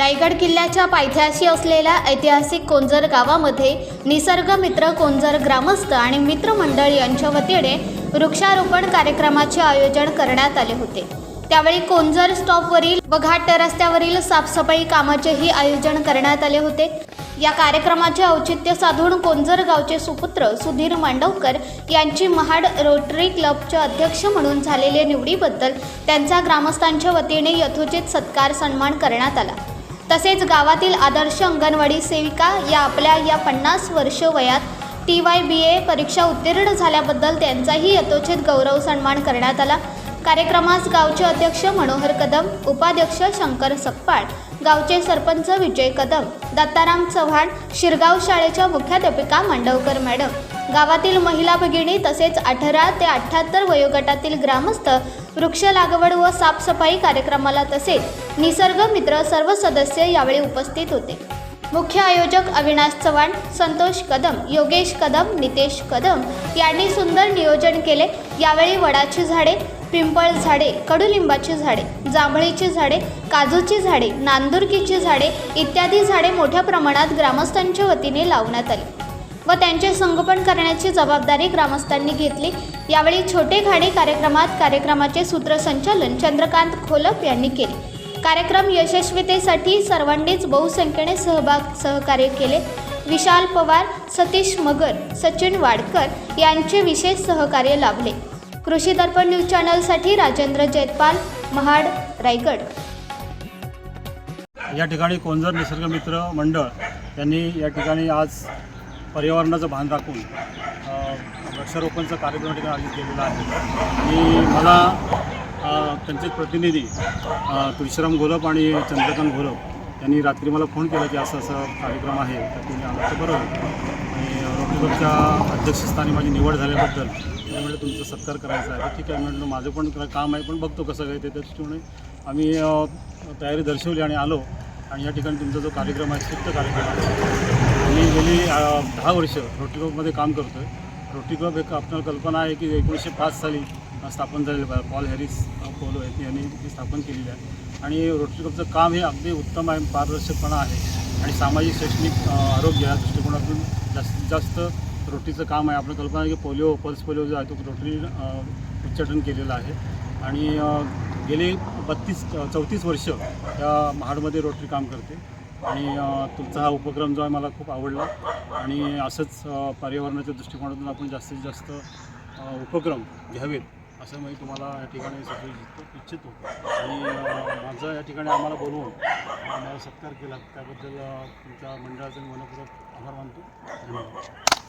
रायगड किल्ल्याच्या पायथ्याशी असलेल्या ऐतिहासिक कोंजर गावामध्ये निसर्गमित्र कोंजर ग्रामस्थ आणि मित्रमंडळ यांच्या वतीने वृक्षारोपण कार्यक्रमाचे आयोजन करण्यात आले होते. त्यावेळी कोंजर स्टॉपवरील व घाट रस्त्यावरील साफसफाई कामाचेही आयोजन करण्यात आले होते. या कार्यक्रमाचे औचित्य साधून कोंजर गावचे सुपुत्र सुधीर मांडवकर यांची महाड रोटरी क्लबचे अध्यक्ष म्हणून झालेल्या निवडीबद्दल त्यांचा ग्रामस्थांच्या वतीने यथोचित सत्कार सन्मान करण्यात आला. तसेच गावातील आदर्श अंगणवाडी सेविका या आपल्या या पन्नास वर्ष वयात टी वाय बी ए परीक्षा उत्तीर्ण झाल्याबद्दल त्यांचाही यथोचित गौरव सन्मान करण्यात आला. कार्यक्रमास गावचे अध्यक्ष मनोहर कदम उपाध्यक्ष शंकर सकपाळ गावचे सरपंच विजय कदम दत्ताराम चव्हाण शिरगाव शाळेच्या मुख्याध्यापिका मांडवकर मॅडम. गावातील महिला भगिनी तसेच अठरा ते अठ्ठ्याहत्तर वयोगटातील ग्रामस्थ वृक्ष लागवड व साफसफाई कार्यक्रमाला तसेच निसर्ग मित्र सर्व सदस्य यावेळी उपस्थित होते. मुख्य आयोजक अविनाश चव्हाण संतोष कदम योगेश कदम नितेश कदम यांनी सुंदर नियोजन केले. यावेळी वडाची झाडे पिंपळ झाडे कडुलिंबाची झाडे जांभळीची झाडे काजूची झाडे नांदुर्कीची झाडे इत्यादी झाडे मोठ्या प्रमाणात ग्रामस्थांच्या वतीने लावण्यात आली. व त्यांचे संगोपन करण्याची जबाबदारी ग्रामस्थांनी घेतली. यावेळी छोटे घाणे कार्यक्रमात कार्यक्रमाचे सूत्रसंचालन चंद्रकांत खोलप यांनी केले. कार्यक्रम यशस्वीतेसाठी सर्वांनीच बहुसंख्येने सहभाग सहकार्य केले. विशाल पवार सतीश मगर सचिन वाडकर यांचे विशेष सहकार्य लाभले. कृषी दर्पण न्यूज चॅनलसाठी राजेंद्र जैतपाल महाड रायगड. या ठिकाणी कोंजर निसर्गमित्र मंडळ यांनी या ठिकाणी आज पर्यावरणाचं भान राखून वृक्षारोपणचा कार्यक्रम ठिकाणी आयोजित केलेला आहे. आणि मला त्यांचे प्रतिनिधी तुळशीराम घोलप आणि चंद्रकांत घोलप यांनी रात्री मला फोन केला की असं असं कार्यक्रम आहे तर तुम्ही आलं तर बरं आणि रोटरी क्लबच्या अध्यक्षस्थानी माझी निवड झाल्याबद्दल ते म्हटलं तुमचा सत्कार करायचा आहे. ठीक आहे म्हटलं माझं पण काम आहे पण बघतो कसं काय ते त्याच्यामुळे आम्ही तयारी दर्शवली आणि आलो. आणि या ठिकाणी तुमचा जो कार्यक्रम आहे स्तुत्य कार्यक्रम आहे. मी गेली दहा वर्ष रोटरी क्लबमध्ये काम करतो आहे रोटरी क्लब एक आपल्याला कल्पना आहे की एकोणीसशे पाच साली स्थापन झालेलं पॉल हॅरिस पोलो आहेत यांनी ती स्थापन केलेली आहे. आणि रोटरी क्लबचं काम हे अगदी उत्तम आहे पारदर्शकपणा आहे. आणि सामाजिक शैक्षणिक आरोग्य या दृष्टिकोनातून जास्तीत जास्त रोटरीचं काम आहे. आपण कल्पना आहे की पोलिओ पल्स पोलिओ जो आहे तो रोटरी उच्चाटन केलेलं आहे. आणि गेले बत्तीस चौतीस वर्ष या महाडमध्ये रोटरी काम करते. आणि तुमचा हा उपक्रम जो आहे मला खूप आवडला. आणि असंच पर्यावरणाच्या दृष्टिकोनातून आपण जास्तीत जास्त उपक्रम घ्यावेत असं मी तुम्हाला या ठिकाणी सुचू इच्छितो इच्छितो. आणि माझं या ठिकाणी आम्हाला बोलवून मला सत्कार केला. त्याबद्दल तुमच्या मंडळाचा मी मनपूर्वक आभार मानतो. धन्यवाद.